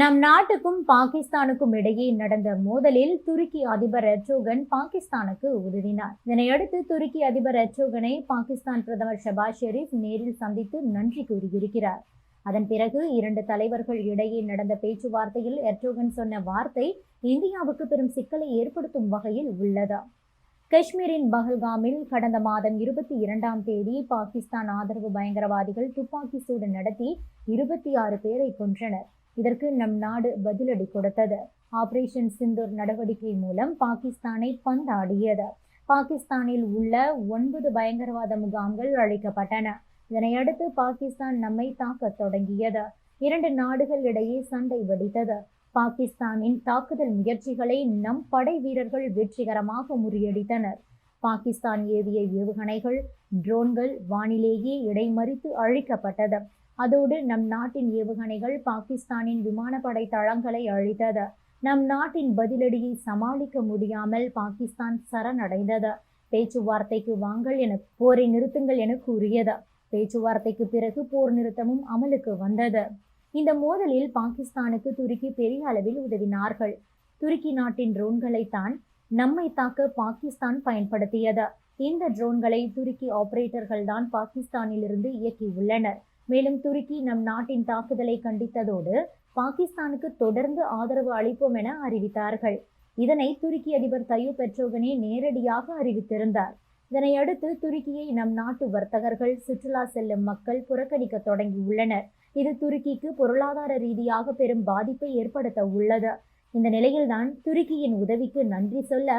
நம் நாட்டுக்கும் பாகிஸ்தானுக்கும் இடையே நடந்த மோதலில் துருக்கி அதிபர் எர்டோகன் பாகிஸ்தானுக்கு உதவினார். இதனையடுத்து துருக்கி அதிபர் எர்டோகனை பாகிஸ்தான் பிரதமர் ஷபாஸ் ஷெரீப் நேரில் சந்தித்து நன்றி கூறியிருக்கிறார். அதன் பிறகு இரண்டு தலைவர்கள் இடையே நடந்த பேச்சுவார்த்தையில் எர்டோகன் சொன்ன வார்த்தை இந்தியாவுக்கு பெரும் சிக்கலை ஏற்படுத்தும் வகையில் உள்ளதா? காஷ்மீரின் பஹல்காமில் கடந்த மாதம் இருபத்தி இரண்டாம் தேதி பாகிஸ்தான் ஆதரவு பயங்கரவாதிகள் துப்பாக்கி சூடு நடத்தி இருபத்தி ஆறு பேரை கொன்றனர். இதற்கு நம் நாடு பதிலடி கொடுத்தது. ஆபரேஷன் சிந்தூர் நடவடிக்கை மூலம் பாகிஸ்தானை பந்தாடியது. பாகிஸ்தானில் உள்ள ஒன்பது பயங்கரவாத முகாம்கள் அழிக்கப்பட்டன. இதனையடுத்து பாகிஸ்தான் நம்மை தாக்கத் தொடங்கியது. இரண்டு நாடுகள் இடையே சண்டை வெடித்தது. பாகிஸ்தானின் தாக்குதல் முயற்சிகளை நம் படை வீரர்கள் வெற்றிகரமாக முறியடித்தனர். பாகிஸ்தான் ஏவிய ஏவுகணைகள் ட்ரோன்கள் வானிலேயே இடைமறித்து அழிக்கப்பட்டது. அதோடு நம் நாட்டின் ஏவுகணைகள் பாகிஸ்தானின் விமானப்படை தளங்களை அழித்தது. நம் நாட்டின் பதிலடியை சமாளிக்க முடியாமல் பாகிஸ்தான் சரணடைந்தது. பேச்சுவார்த்தைக்கு வாங்கள் என போரை நிறுத்துங்கள் என கூறியது. பேச்சுவார்த்தைக்கு பிறகு போர் நிறுத்தமும் அமலுக்கு வந்தது. இந்த மோதலில் பாகிஸ்தானுக்கு துருக்கி பெரிய அளவில் உதவினார்கள். துருக்கி நாட்டின் ட்ரோன்களை தான் நம்மை தாக்க பாகிஸ்தான் பயன்படுத்தியது. இந்த ட்ரோன்களை துருக்கி ஆபரேட்டர்கள் தான் பாகிஸ்தானிலிருந்து இயக்கியுள்ளனர். மேலும் துருக்கி நம் நாட்டின் தாக்குதலை கண்டித்ததோடு பாகிஸ்தானுக்கு தொடர்ந்து ஆதரவு அளிப்போம் என அறிவித்தார்கள். இதனை துருக்கி அதிபர் தையூப் பெட்ரோகனே நேரடியாக அறிவித்திருந்தார். இதனையடுத்து துருக்கியை நம் நாட்டு வர்த்தகர்கள் சுற்றுலா செல்லும் மக்கள் புறக்கணிக்க தொடங்கியுள்ளனர். இது துருக்கிக்கு பொருளாதார ரீதியாக பெரும் பாதிப்பை ஏற்படுத்த உள்ளது. இந்த நிலையில்தான் துருக்கியின் உதவிக்கு நன்றி சொல்ல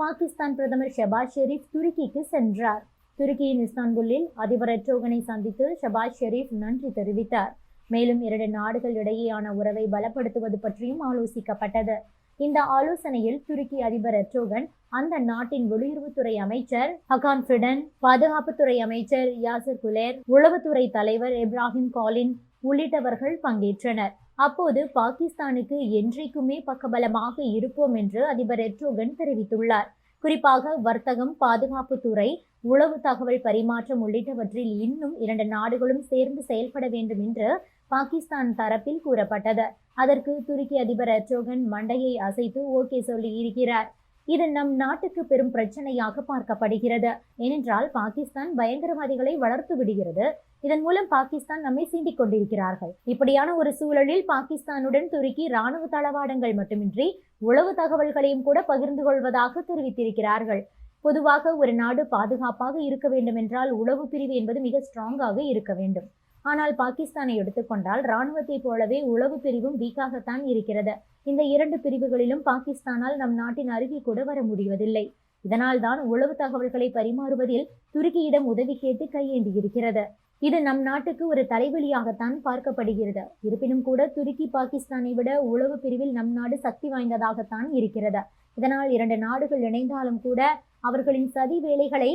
பாகிஸ்தான் பிரதமர் ஷபாஸ் ஷெரீப் துருக்கிக்கு சென்றார். துருக்கியின் இஸ்தான்புல்லில் அதிபர் எட்ரோகனை சந்தித்து ஷபாஸ் ஷெரீப் நன்றி தெரிவித்தார். மேலும் இரண்டு நாடுகள் இடையேயான உறவை பலப்படுத்துவது பற்றியும் ஆலோசிக்கப்பட்டது. இந்த ஆலோசனையில் துருக்கி அதிபர் எட்ரோகன் அந்த நாட்டின் வெளியுறவுத்துறை அமைச்சர் ஹகான் ஃபிடன் பாதுகாப்புத்துறை அமைச்சர் யாசர் குலேர் உளவுத்துறை தலைவர் இப்ராஹிம் காலின் உள்ளிட்டவர்கள் பங்கேற்றனர். அப்போது பாகிஸ்தானுக்கு என்றைக்குமே பக்கபலமாக இருப்போம் என்று அதிபர் எட்ரோகன் தெரிவித்துள்ளார். குறிப்பாக வர்த்தகம் பாதுகாப்புத்துறை உளவு தகவல் பரிமாற்றம் உள்ளிட்டவற்றில் இன்னும் இரண்டு நாடுகளும் சேர்ந்து செயல்பட வேண்டும் என்று பாகிஸ்தான் தரப்பில் கூறப்பட்டது. அதற்கு துருக்கி அதிபர் எர்டோகன் மண்டையை அசைத்து ஓகே சொல்லி இருக்கிறார். இது நம் நாட்டுக்கு பெரும் பிரச்சனையாக பார்க்கப்படுகிறது. ஏனென்றால் பாகிஸ்தான் பயங்கரவாதிகளை வளர்த்து விடுகிறது. இதன் மூலம் பாகிஸ்தான் நம்மை சீண்டிக் கொண்டிருக்கிறார்கள். இப்படியான ஒரு சூழலில் பாகிஸ்தானுடன் துருக்கி ராணுவ தளவாடங்கள் மட்டுமின்றி உளவு தகவல்களையும் கூட பகிர்ந்து கொள்வதாக தெரிவித்திருக்கிறார்கள். பொதுவாக ஒரு நாடு பாதுகாப்பாக இருக்க வேண்டும் என்றால் உளவு பிரிவு என்பது மிக ஸ்ட்ராங்காக இருக்க வேண்டும். ஆனால் பாகிஸ்தானை எடுத்துக்கொண்டால் ராணுவத்தைப் போலவே உளவு பிரிவும் வீக்காகத்தான் இருக்கிறது. இந்த இரண்டு பிரிவுகளிலும் பாகிஸ்தானால் நம் நாட்டின் அருகே கூட வர முடிவதில்லை. இதனால் தான் உளவு தகவல்களை பரிமாறுவதில் துருக்கியிடம் உதவி கேட்டு கையேண்டியிருக்கிறது இருக்கிறது. இது நம் நாட்டுக்கு ஒரு தலைவலியாகத்தான் பார்க்கப்படுகிறது. இருப்பினும் கூட துருக்கி பாகிஸ்தானை விட உளவு பிரிவில் நம் நாடு சக்தி வாய்ந்ததாகத்தான் இருக்கிறது. இதனால் இரண்டு நாடுகள் இணைந்தாலும் கூட அவர்களின் சதி வேலைகளை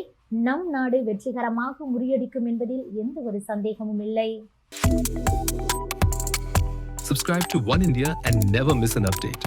நம் நாடு வெற்றிகரமாக முறியடிக்கும் என்பதில் எந்த ஒரு சந்தேகமும் இல்லை. Subscribe to One India and never miss an update.